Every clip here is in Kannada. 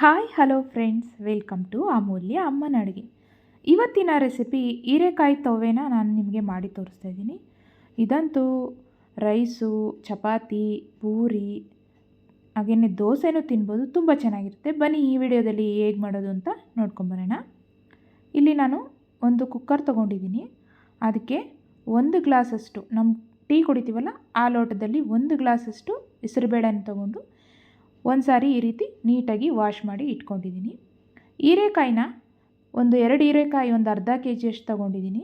Hi hello friends welcome to Amulya ಅಮ್ಮನ ಅಡುಗೆ ಇವತ್ತಿನ ರೆಸಿಪಿ ಹೀರೆಕಾಯಿ ತವೇನ ನಾನು ನಿಮಗೆ ಮಾಡಿ ತೋರಿಸ್ತಾ ಇದ್ದೀನಿ. ಇದಂತೂ ರೈಸು, ಚಪಾತಿ, ಪೂರಿ ಹಾಗೆಯೇ ದೋಸೆನೂ ತಿನ್ಬೋದು. ತುಂಬ ಚೆನ್ನಾಗಿರುತ್ತೆ. ಬನ್ನಿ ಈ ವಿಡಿಯೋದಲ್ಲಿ ಹೇಗೆ ಮಾಡೋದು ಅಂತ ನೋಡ್ಕೊಂಬರೋಣ. ಇಲ್ಲಿ ನಾನು ಒಂದು ಕುಕ್ಕರ್ ತೊಗೊಂಡಿದ್ದೀನಿ. ಅದಕ್ಕೆ ಒಂದು ಗ್ಲಾಸಷ್ಟು ನಮ್ಮ ಟೀ ಕುಡಿತೀವಲ್ಲ, ಆ ಲೋಟದಲ್ಲಿ ಒಂದು ಗ್ಲಾಸಷ್ಟು ಹೆಸರುಬೇಳೆನ ತೊಗೊಂಡು ಒಂದು ಸಾರಿ ಈ ರೀತಿ ನೀಟಾಗಿ ವಾಶ್ ಮಾಡಿ ಇಟ್ಕೊಂಡಿದ್ದೀನಿ. ಹೀರೆಕಾಯಿನ ಒಂದು ಎರಡು ಹೀರೆಕಾಯಿ ಒಂದು ಅರ್ಧ ಕೆ ಜಿಯಷ್ಟು ತೊಗೊಂಡಿದ್ದೀನಿ.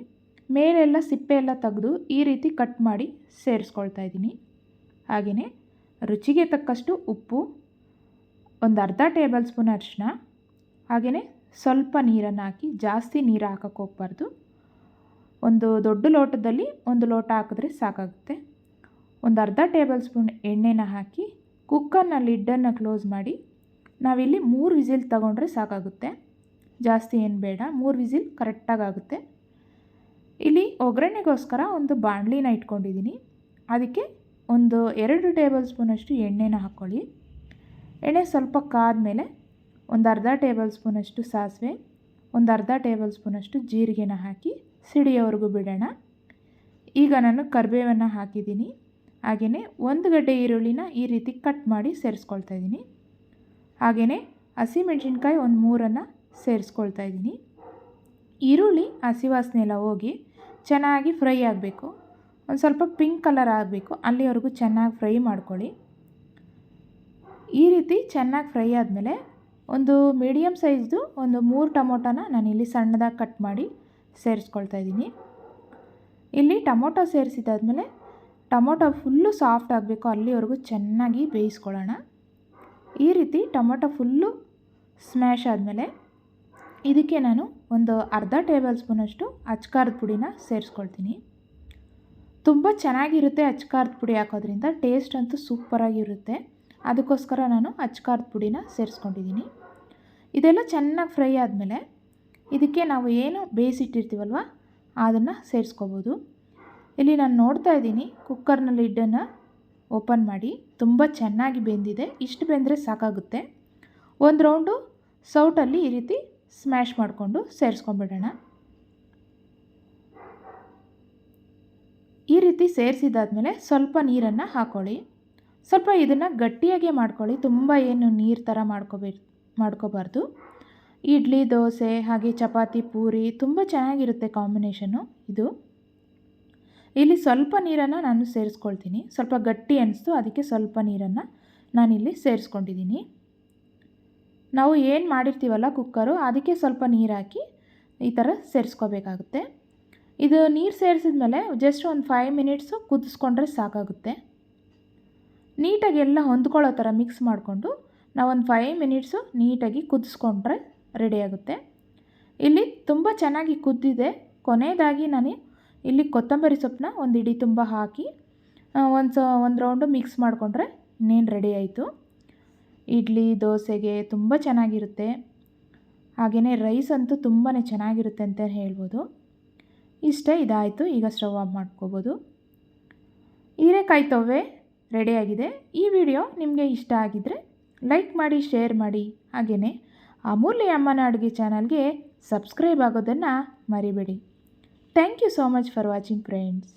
ಮೇಲೆಲ್ಲ ಸಿಪ್ಪೆ ಎಲ್ಲ ತೆಗೆದು ಈ ರೀತಿ ಕಟ್ ಮಾಡಿ ಸೇರಿಸ್ಕೊಳ್ತಾ ಇದ್ದೀನಿ. ಹಾಗೆಯೇ ರುಚಿಗೆ ತಕ್ಕಷ್ಟು ಉಪ್ಪು, ಒಂದು ಅರ್ಧ ಟೇಬಲ್ ಸ್ಪೂನ್ ಅರಿಶಿನ ಹಾಗೆಯೇ ಸ್ವಲ್ಪ ನೀರನ್ನು ಹಾಕಿ ಜಾಸ್ತಿ ನೀರು ಹಾಕಕ್ಕೆ ಹೋಗ್ಬಾರ್ದು. ಒಂದು ದೊಡ್ಡ ಲೋಟದಲ್ಲಿ ಒಂದು ಲೋಟ ಹಾಕಿದ್ರೆ ಸಾಕಾಗುತ್ತೆ. ಒಂದು ಅರ್ಧ ಟೇಬಲ್ ಸ್ಪೂನ್ ಎಣ್ಣೆನ ಹಾಕಿ ಕುಕ್ಕರ್ನ ಲಿಡ್ಡನ್ನು ಕ್ಲೋಸ್ ಮಾಡಿ, ನಾವಿಲ್ಲಿ ಮೂರು ವಿಸಿಲ್ ತಗೊಂಡ್ರೆ ಸಾಕಾಗುತ್ತೆ. ಜಾಸ್ತಿ ಏನು ಬೇಡ, ಮೂರು ವಿಸಿಲ್ ಕರೆಕ್ಟಾಗಿ ಆಗುತ್ತೆ. ಇಲ್ಲಿ ಒಗ್ಗರಣೆಗೋಸ್ಕರ ಒಂದು ಬಾಣಲಿನ ಇಟ್ಕೊಂಡಿದ್ದೀನಿ. ಅದಕ್ಕೆ ಒಂದು ಎರಡು ಟೇಬಲ್ ಸ್ಪೂನಷ್ಟು ಎಣ್ಣೆನ ಹಾಕ್ಕೊಳ್ಳಿ. ಎಣ್ಣೆ ಸ್ವಲ್ಪ ಕಾದ್ಮೇಲೆ ಒಂದು ಅರ್ಧ ಟೇಬಲ್ ಸ್ಪೂನಷ್ಟು ಸಾಸಿವೆ, ಒಂದು ಅರ್ಧ ಟೇಬಲ್ ಸ್ಪೂನಷ್ಟು ಜೀರಿಗೆನ ಹಾಕಿ ಸಿಡಿಯೋವರೆಗೂ ಬಿಡೋಣ. ಈಗ ನಾನು ಕರಿಬೇವನ್ನು ಹಾಕಿದ್ದೀನಿ. ಹಾಗೆಯೇ ಒಂದು ಗಡ್ಡೆ ಈರುಳ್ಳಿನ ಈ ರೀತಿ ಕಟ್ ಮಾಡಿ ಸೇರಿಸ್ಕೊಳ್ತಾ ಇದ್ದೀನಿ. ಹಾಗೆಯೇ ಹಸಿಮೆಣ್ಸಿನ್ಕಾಯಿ ಒಂದು ಮೂರನ್ನು ಸೇರಿಸ್ಕೊಳ್ತಾ ಇದ್ದೀನಿ. ಈರುಳ್ಳಿ, ಹಸಿ ವಾಸನೆ ಎಲ್ಲ ಹೋಗಿ ಚೆನ್ನಾಗಿ ಫ್ರೈ ಆಗಬೇಕು. ಒಂದು ಸ್ವಲ್ಪ ಪಿಂಕ್ ಕಲರ್ ಆಗಬೇಕು. ಅಲ್ಲಿವರೆಗೂ ಚೆನ್ನಾಗಿ ಫ್ರೈ ಮಾಡ್ಕೊಳ್ಳಿ. ಈ ರೀತಿ ಚೆನ್ನಾಗಿ ಫ್ರೈ ಆದಮೇಲೆ ಒಂದು ಮೀಡಿಯಮ್ ಸೈಜ್ದು ಒಂದು ಮೂರು ಟೊಮೊಟೊನ ನಾನಿಲ್ಲಿ ಸಣ್ಣದಾಗಿ ಕಟ್ ಮಾಡಿ ಸೇರಿಸ್ಕೊಳ್ತಾ ಇದ್ದೀನಿ. ಇಲ್ಲಿ ಟೊಮೊಟೊ ಸೇರಿಸಿದಾದ್ಮೇಲೆ ಟೊಮೊಟೊ ಫುಲ್ಲು ಸಾಫ್ಟ್ ಆಗಬೇಕು, ಅಲ್ಲಿವರೆಗೂ ಚೆನ್ನಾಗಿ ಬೇಯಿಸ್ಕೊಳ್ಳೋಣ. ಈ ರೀತಿ ಟೊಮೊಟೊ ಫುಲ್ಲು ಸ್ಮ್ಯಾಶ್ ಆದಮೇಲೆ ಇದಕ್ಕೆ ನಾನು ಒಂದು ಅರ್ಧ ಟೇಬಲ್ ಸ್ಪೂನಷ್ಟು ಅಚ್ಕಾರದ ಪುಡಿನ ಸೇರಿಸ್ಕೊಳ್ತೀನಿ. ತುಂಬ ಚೆನ್ನಾಗಿರುತ್ತೆ ಅಚ್ಕಾರದ ಪುಡಿ ಹಾಕೋದ್ರಿಂದ, ಟೇಸ್ಟ್ ಅಂತೂ ಸೂಪರಾಗಿರುತ್ತೆ. ಅದಕ್ಕೋಸ್ಕರ ನಾನು ಅಚ್ಕಾರದ ಪುಡಿನ ಸೇರಿಸ್ಕೊಂಡಿದ್ದೀನಿ. ಇದೆಲ್ಲ ಚೆನ್ನಾಗಿ ಫ್ರೈ ಆದಮೇಲೆ ಇದಕ್ಕೆ ನಾವು ಏನು ಬೇಯಿಸಿಟ್ಟಿರ್ತೀವಲ್ವ, ಅದನ್ನು ಸೇರಿಸ್ಕೋಬೋದು. ಇಲ್ಲಿ ನಾನು ನೋಡ್ತಾ ಇದ್ದೀನಿ ಕುಕ್ಕರ್ನ ಲಿಡ್ಡನ್ನು ಓಪನ್ ಮಾಡಿ. ತುಂಬ ಚೆನ್ನಾಗಿ ಬೆಂದಿದೆ. ಇಷ್ಟು ಬೆಂದರೆ ಸಾಕಾಗುತ್ತೆ. ಒಂದು ರೌಂಡು ಸೌಟಲ್ಲಿ ಈ ರೀತಿ ಸ್ಮ್ಯಾಶ್ ಮಾಡಿಕೊಂಡು ಸೇರಿಸ್ಕೊಂಬಿಡೋಣ. ಈ ರೀತಿ ಸೇರಿಸಿದಾದ್ಮೇಲೆ ಸ್ವಲ್ಪ ನೀರನ್ನು ಹಾಕ್ಕೊಳ್ಳಿ ಸ್ವಲ್ಪ ಇದನ್ನು ಗಟ್ಟಿಯಾಗೆ ಮಾಡ್ಕೊಳ್ಳಿ. ತುಂಬ ಏನು ನೀರು ಥರ ಮಾಡ್ಕೋಬೇ ಮಾಡ್ಕೋಬಾರ್ದು. ಇಡ್ಲಿ, ದೋಸೆ, ಹಾಗೆ ಚಪಾತಿ, ಪೂರಿ ತುಂಬ ಚೆನ್ನಾಗಿರುತ್ತೆ ಕಾಂಬಿನೇಷನು ಇದು. ಇಲ್ಲಿ ಸ್ವಲ್ಪ ನೀರನ್ನು ನಾನು ಸೇರಿಸ್ಕೊಳ್ತೀನಿ. ಸ್ವಲ್ಪ ಗಟ್ಟಿ ಅನಿಸ್ತು, ಅದಕ್ಕೆ ಸ್ವಲ್ಪ ನೀರನ್ನು ನಾನಿಲ್ಲಿ ಸೇರಿಸ್ಕೊಂಡಿದ್ದೀನಿ. ನಾವು ಏನು ಮಾಡಿರ್ತೀವಲ್ಲ ಕುಕ್ಕರು, ಅದಕ್ಕೆ ಸ್ವಲ್ಪ ನೀರು ಹಾಕಿ ಈ ಥರ ಸೇರಿಸ್ಕೋಬೇಕಾಗುತ್ತೆ. ಇದು ನೀರು ಸೇರಿಸಿದ ಮೇಲೆ ಜಸ್ಟ್ ಒಂದು ಫೈವ್ ಮಿನಿಟ್ಸು ಕುದಿಸ್ಕೊಂಡ್ರೆ ಸಾಕಾಗುತ್ತೆ. ನೀಟಾಗಿ ಎಲ್ಲ ಹೊಂದ್ಕೊಳ್ಳೋ ಥರ ಮಿಕ್ಸ್ ಮಾಡಿಕೊಂಡು ನಾವೊಂದು ಫೈವ್ ಮಿನಿಟ್ಸು ನೀಟಾಗಿ ಕುದಿಸ್ಕೊಂಡ್ರೆ ರೆಡಿಯಾಗುತ್ತೆ ಇಲ್ಲಿ ತುಂಬ ಚೆನ್ನಾಗಿ ಕುದ್ದಿದೆ. ಕೊನೆಯದಾಗಿ ನಾನು ಇಲ್ಲಿ ಕೊತ್ತಂಬರಿ ಸೊಪ್ಪನ್ನ ಒಂದು ಇಡೀ ತುಂಬ ಹಾಕಿ ಒಂದು ಸ ಒಂದು ರೌಂಡು ಮಿಕ್ಸ್ ಮಾಡಿಕೊಂಡ್ರೆ ಇನ್ನೇನು ರೆಡಿ ಆಯಿತು. ಇಡ್ಲಿ, ದೋಸೆಗೆ ತುಂಬ ಚೆನ್ನಾಗಿರುತ್ತೆ. ಹಾಗೆಯೇ ರೈಸ್ ಅಂತೂ ತುಂಬಾ ಚೆನ್ನಾಗಿರುತ್ತೆ ಅಂತ ಹೇಳ್ಬೋದು. ಇಷ್ಟೇ, ಇದಾಯಿತು. ಈಗ ಸ್ಟವ್ ಆಫ್ ಮಾಡ್ಕೋಬೋದು. ಹೀರೆಕಾಯಿ ತವ್ವೆ ರೆಡಿಯಾಗಿದೆ ಈ ವಿಡಿಯೋ ನಿಮಗೆ ಇಷ್ಟ ಆಗಿದ್ದರೆ ಲೈಕ್ ಮಾಡಿ ಶೇರ್ ಮಾಡಿ. ಹಾಗೆಯೇ ಅಮೂಲ್ಯ ಅಮ್ಮನ ಅಡುಗೆ ಚಾನಲ್ಗೆ ಸಬ್ಸ್ಕ್ರೈಬ್ ಆಗೋದನ್ನು ಮರಿಬೇಡಿ. Thank you so much for watching friends